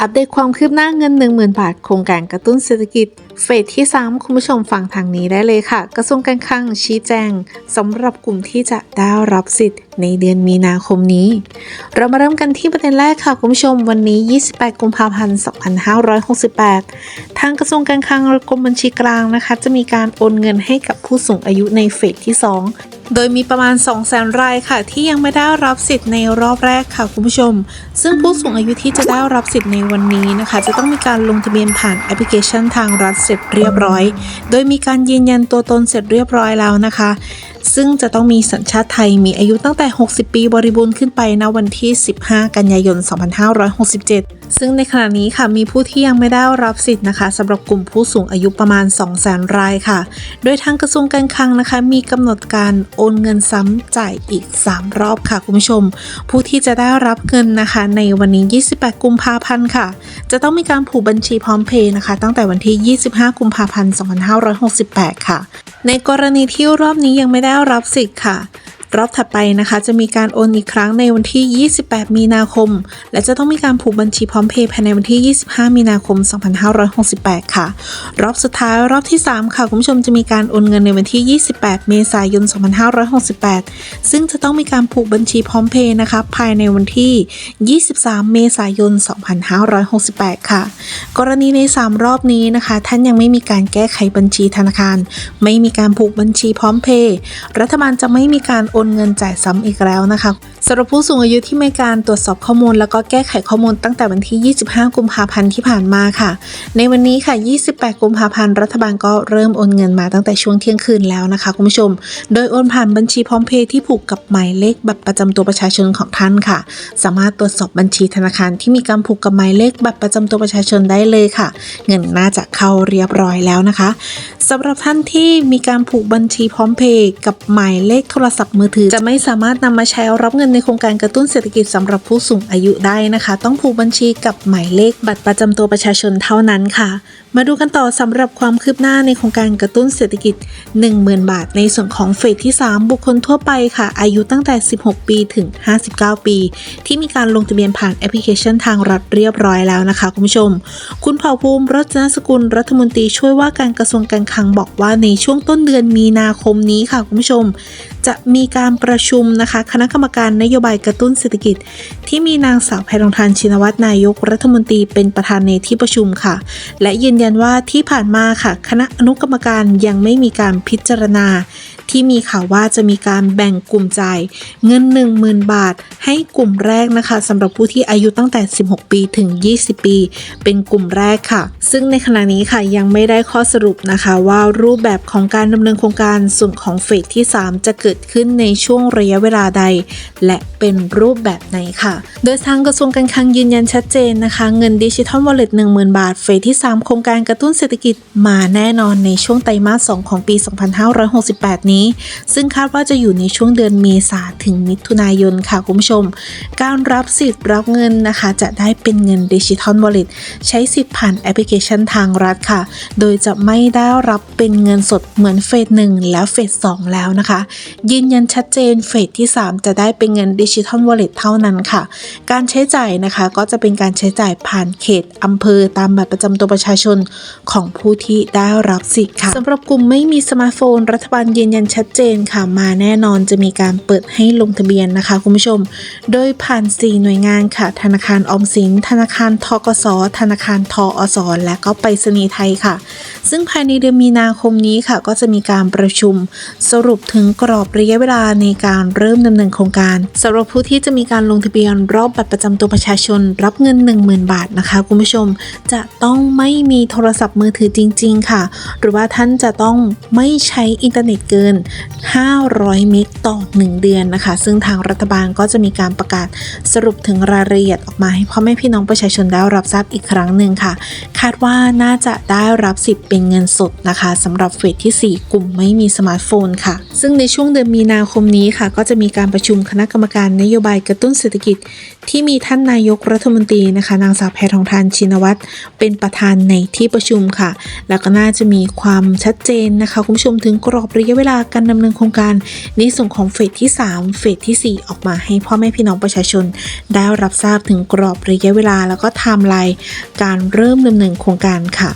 อัปเดตความคืบหน้าเงิน 10,000 บาท โครงการกระตุ้นเศรษฐกิจ เฟสที่ 3 คุณผู้ชมฟังทางนี้ได้เลยค่ะ กระทรวงการคลังชี้แจงสำหรับกลุ่มที่จะได้รับสิทธิ์ในเดือนมีนาคมนี้ เรามาเริ่มกันที่ประเด็นแรกค่ะ คุณผู้ชมวันนี้ 28 กุมภาพันธ์ 2568 ทางกระทรวงการคลังกรมบัญชีกลางนะคะ จะมีการโอนเงินให้กับผู้สูงอายุในเฟสที่ 2 โดยมีประมาณ 2 0 0แสนรายค่ะ ที่ยังไม่ได้รับสิทธิ์ในรอบแรกค่ะคุณผู้ชม ซึ่งผู้สูงอายุที่จะได้รับสิทธิ์ในวันนี้นะคะ จะต้องมีการลงทะเบียนผ่านแอปพลิเคชันทางรัฐเสร็จเรียบร้อย โดยมีการยืนยันตัวตนเสร็จเรียบร้อยแล้วนะคะ ซึ่งจะต้องมีสัญชาติไทยมีอายุตั้งแต่ 60 ปีบริบูรณ์ขึ้นไปณวันที่ 15 กันยายน 2567 ซึ่งในขณะนี้ค่ะมีผู้ที่ยังไม่ได้รับสิทธิ์นะคะสำหรับกลุ่มผู้สูงอายุประมาณ 200,000 รายค่ะ โดยทางกระทรวงการคลังนะคะ มีกำหนดการโอนเงินซ้ำจ่ายอีก 3 รอบค่ะคุณผู้ชม ผู้ที่จะได้รับเงินนะคะ ในวันนี้ 28 กุมภาพันธ์ค่ะ จะต้องมีการผูกบัญชีพร้อมเพย์นะคะ ตั้งแต่วันที่ 25 กุมภาพันธ์ 2568 ค่ะ ในกรณีที่รอบนี้ยังไม่ได้รับสิทธิ์ค่ะ รอบถัดไปนะคะ จะมีการโอนอีกครั้งในวันที่ 28 มีนาคม และจะต้องมีการผูกบัญชีพร้อมเพย์ภายในวันที่ 25 มีนาคม 2568 ค่ะ รอบสุดท้ายรอบที่ 3 ค่ะ คุณผู้ชมจะมีการโอนเงินในวันที่ 28 เมษายน 2568 ซึ่งจะต้องมีการผูกบัญชีพร้อมเพย์นะคะภายในวันที่ 23 เมษายน 2568 ค่ะ กรณีใน 3 รอบนี้นะคะ ท่านยังไม่มีการแก้ไขบัญชีธนาคาร ไม่มีการผูกบัญชีพร้อมเพย์รัฐบาลจะไม่มีการโนเงินจ่ายซ้ำอีกแล้วนะคะสำหรับผู้สูงอายุที่มีการตรวจสอบข้อมูล แล้วก็แก้ไขข้อมูลตั้งแต่วันที่ 25 กุมภาพันธ์ที่ผ่านมาค่ะ ในวันนี้ค่ะ 28 กุมภาพันธ์รัฐบาลก็เริ่มโอนเงินมาตั้งแต่ช่วงเที่ยงคืนแล้วนะคะคุณผู้ชม โดยโอนผ่านบัญชีพร้อมเพย์ที่ผูกกับหมายเลขบัตรประจำตัวประชาชนของท่านค่ะ สามารถตรวจสอบบัญชีธนาคารที่มีการผูกกับหมายเลขบัตรประจำตัวประชาชนได้เลยค่ะ เงินน่าจะเข้าเรียบร้อยแล้วนะคะสำหรับท่านที่มีการผูกบัญชีพร้อมเพย์กับหมายเลขโทรศัพท์มือถือ จะไม่สามารถนำมาใช้รับเงินในโครงการกระตุ้นเศรษฐกิจสำหรับผู้สูงอายุได้นะคะ ต้องผูกบัญชีกับหมายเลขบัตรประจำตัวประชาชนเท่านั้นค่ะมาดูกันต่อสำหรับความคืบหน้าในโครงการกระตุ้นเศรษฐกิจ 10,000 บาท ในส่วนของเฟสที่ 3 บุคคลทั่วไปค่ะ อายุตั้งแต่ 16 ปีถึง 59 ปี ที่มีการลงทะเบียนผ่านแอปพลิเคชันทางรัฐเรียบร้อยแล้วนะคะ คุณผู้ชม คุณเผ่าภูมิรัตนสกุลรัฐมนตรีช่วยว่าการกระทรวงการคลังบอกว่าในช่วงต้นเดือนมีนาคมนี้ค่ะ คุณผู้ชม จะมีการประชุมนะคะ คณะกรรมการนโยบายกระตุ้นเศรษฐกิจ ที่มีนางสาวแพรองทานชินวัตรนายกรัฐมนตรีเป็นประธานในที่ประชุมค่ะ และยืนยันว่าที่ผ่านมาค่ะ คณะอนุกรรมการยังไม่มีการพิจารณา ที่มีข่าวว่าจะมีการแบ่งกลุ่มจ่ายเงิน 10,000 บาท ให้กลุ่มแรกนะคะสำหรับผู้ที่อายุตั้งแต่ 16 ปีถึง 20 ปี เป็นกลุ่มแรกค่ะ ซึ่งในขณะนี้ค่ะยังไม่ได้ข้อสรุปนะคะว่ารูปแบบของการดำเนินโครงการส่วนของเฟสที่ 3 จะเกิดขึ้นในช่วงระยะเวลาใด และเป็นรูปแบบไหนค่ะ โดยทางกระทรวงการคลังยืนยันชัดเจนนะคะ เงินดิจิทัลวอลเล็ต10,000 บาท เฟสที่ 3 โครงการกระตุ้นเศรษฐกิจมาแน่นอนในช่วงไตรมาส 2 ของปี 2568 นี้ซึ่งคาดว่าจะอยู่ในช่วงเดือนเมษาถึงมิถุนายนค่ะคุณผู้ชม การรับสิทธิ์รับเงินนะคะ จะได้เป็นเงินดิจิทัลวอลเล็ตใช้สิทธิ์ผ่านแอปพลิเคชันทางรัฐค่ะ โดยจะไม่ได้รับเป็นเงินสดเหมือนเฟส1และเฟส2แล้วนะคะ ยืนยันชัดเจนเฟสที่ 3 จะได้เป็นเงินดิจิทัลวอลเล็ตเท่านั้นค่ะ การใช้จ่ายนะคะก็จะเป็นการใช้จ่ายผ่านเขตอำเภอตามบัตรประจำตัวประชาชนของผู้ที่ได้รับสิทธิ์ค่ะสำหรับกลุ่มไม่มีสมาร์ทโฟน รัฐบาลยืนยันชัดเจนค่ะมาแน่นอนจะมีการเปิดให้ลงทะเบียนนะคะคุณผู้ชม โดยผ่าน 4 หน่วยงานค่ะ ธนาคารออมสิน ธนาคารทกส ธนาคารทอสและก็ไปรษณีย์ไทยค่ะ ซึ่งภายในเดือนมีนาคมนี้ค่ะ ก็จะมีการประชุมสรุปถึงกรอบระยะเวลาในการเริ่มดำเนินโครงการสำหรับผู้ที่จะมีการลงทะเบียนรอบบัตรประจำตัวประชาชน รับเงิน 10,000 บาทนะคะ คุณผู้ชมจะต้องไม่มีโทรศัพท์มือถือจริง ๆ ค่ะ หรือว่าท่านจะต้องไม่ใช้อินเทอร์เน็ตเกิน500เมกต่อ 1 เดือนนะคะ ซึ่งทางรัฐบาลก็จะมีการประกาศสรุปถึงรายละเอียดออกมาให้พ่อแม่พี่น้องประชาชนได้รับทราบอีกครั้งหนึ่งค่ะ คาดว่าน่าจะได้รับสิทธิ์เป็นเงินสดนะคะสำหรับเฟสที่ 4 กลุ่มไม่มีสมาร์ทโฟนค่ะ ซึ่งในช่วงเดือนมีนาคมนี้ค่ะ ก็จะมีการประชุมคณะกรรมการนโยบายกระตุ้นเศรษฐกิจ ที่มีท่านนายกรัฐมนตรีนะคะ นางสาวแพทองทานชินวัตรเป็นประธานในที่ประชุมค่ะ แล้วก็น่าจะมีความชัดเจนนะคะคุณผู้ชมถึงกรอบระยะเวลาการดำเนินโครงการในส่วนของเฟสที่ 3 เฟสที่ 4 ออกมาให้พ่อแม่พี่น้องประชาชน ได้รับทราบถึงกรอบระยะเวลาแล้วก็ไทม์ไลน์การเริ่มดำเนินโครงการค่ะ